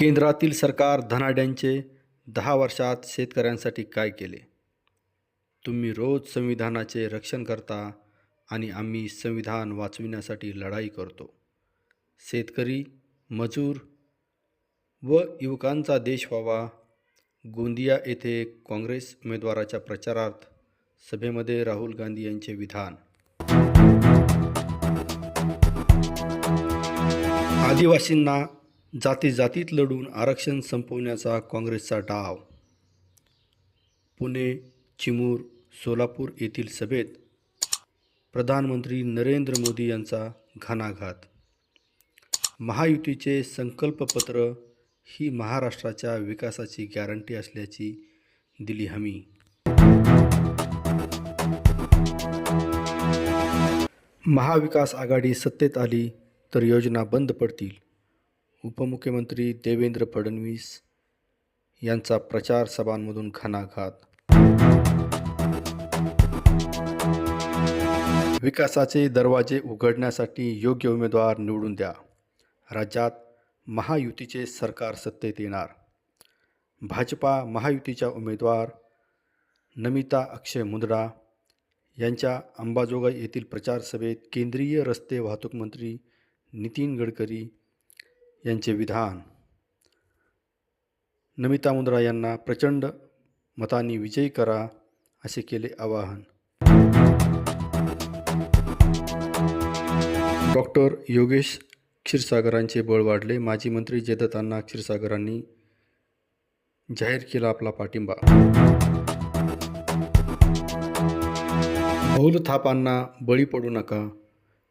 केंद्रातील सरकार धनाड्यांचे दहा वर्षात शेतकऱ्यांसाठी काय केले? तुम्ही रोज संविधानाचे रक्षण करता आणि आम्ही संविधान वाचविण्यासाठी लढाई करतो. शेतकरी मजूर व युवकांचा देश व्हावा. गोंदिया येथे काँग्रेस उमेदवाराच्या प्रचारार्थ सभेमध्ये राहुल गांधी यांचे विधान. आदिवासींना जाती जातीत लढून आरक्षण संपवण्याचा काँग्रेसचा डाव. पुणे चिमूर सोलापूर येथील सभेत प्रधानमंत्री नरेंद्र मोदी यांचा घणाघात. महायुतीचे संकल्पपत्र ही महाराष्ट्राच्या विकासाची गॅरंटी असल्याची दिली हमी. महाविकास आघाडी सत्तेत आली तर योजना बंद पडतील. उपमुख्यमंत्री देवेंद्र फडणवीस यांचा प्रचार सभांमधून घणाघात विकासाचे दरवाजे उघडण्यासाठी योग्य उमेदवार निवडून द्या. राज्यात महायुतीचे सरकार सत्तेत येणार. भाजपा महायुतीच्या उमेदवार नमिता अक्षय मुंदडा यांच्या अंबाजोगाई येथील प्रचार सभेत केंद्रीय रस्ते वाहतूक मंत्री नितीन गडकरी यांचे विधान. नमिता मुंद्रा यांना प्रचंड मतांनी विजयी करा असे केले आवाहन. डॉक्टर योगेश क्षीरसागरांचे बळ वाढले. माजी मंत्री जयदत्तांना क्षीरसागरांनी जाहीर केला आपला पाठिंबा. बहुल थापांना बळी पडू नका.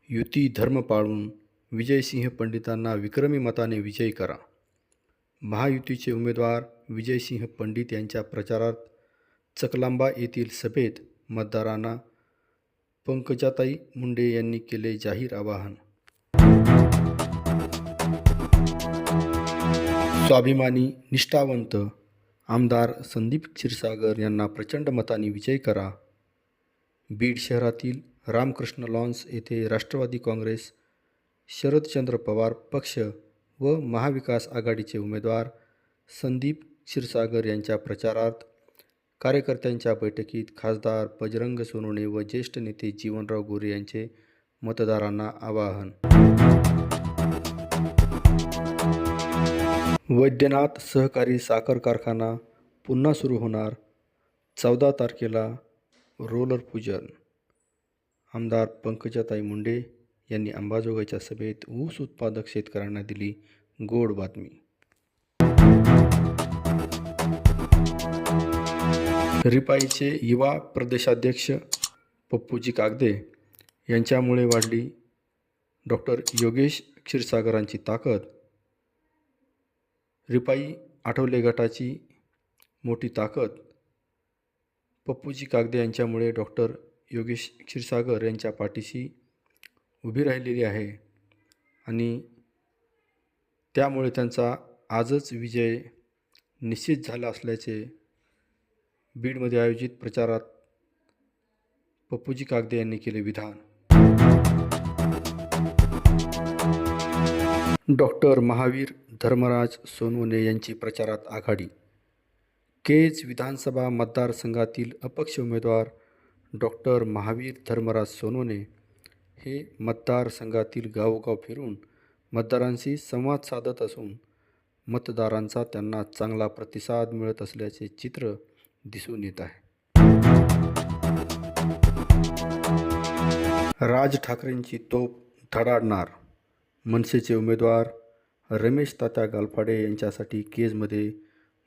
युती धर्म पाळून विजयसिंह पंडितांना विक्रमी मताने विजयी करा. महायुतीचे उमेदवार विजयसिंह पंडित यांच्या प्रचारात चकलांबा येथील सभेत मतदारांना पंकजाताई मुंडे यांनी केले जाहीर आवाहन. स्वाभिमानी निष्ठावंत आमदार संदीप क्षीरसागर यांना प्रचंड मताने विजय करा. बीड शहरातील रामकृष्ण लॉन्स येथे राष्ट्रवादी काँग्रेस शरदचंद्र पवार पक्ष व महाविकास आघाडीचे उमेदवार संदीप क्षीरसागर यांच्या प्रचारार्थ कार्यकर्त्यांच्या बैठकीत खासदार बजरंग सोनवणे व ज्येष्ठ नेते जीवनराव गोरे यांचे मतदारांना आवाहन. वैद्यनाथ सहकारी साखर कारखाना पुन्हा सुरू होणार चौदा तारखेला रोलर पूजन. आमदार पंकजाताई मुंडे यांनी अंबाजोगाईच्या सभेत ऊस उत्पादक शेतकऱ्यांना दिली गोड बातमी. रिपाईचे युवा प्रदेशाध्यक्ष पप्पूजी कागदे यांच्यामुळे वाढली डॉक्टर योगेश क्षीरसागरांची ताकद. रिपाई आठवले गटाची मोठी ताकद. पप्पूजी कागदे यांच्यामुळे डॉक्टर योगेश क्षीरसागर यांच्या पाठीशी उभी राहिलेली आहे. आणि त्यामुळे त्यांचा आजच विजय निश्चित झाला असल्याचे बीडमध्ये आयोजित प्रचारात पप्पूजी कागदे यांनी केले विधान. डॉक्टर महावीर धर्मराज सोनवणे यांची प्रचारात आघाडी. केज विधानसभा मतदारसंघातील अपक्ष उमेदवार डॉक्टर महावीर धर्मराज सोनवणे हे मतदारसंघातील गावोगाव फिरून मतदारांशी संवाद साधत असून मतदारांचा त्यांना चांगला प्रतिसाद मिळत असल्याचे चित्र दिसून येत आहे. राज ठाकरेंची तोप धडाडणार. मनसेचे उमेदवार रमेश तात्या गालफाडे यांच्यासाठी केजमध्ये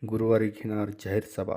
गुरुवारी घेणार जाहीर सभा.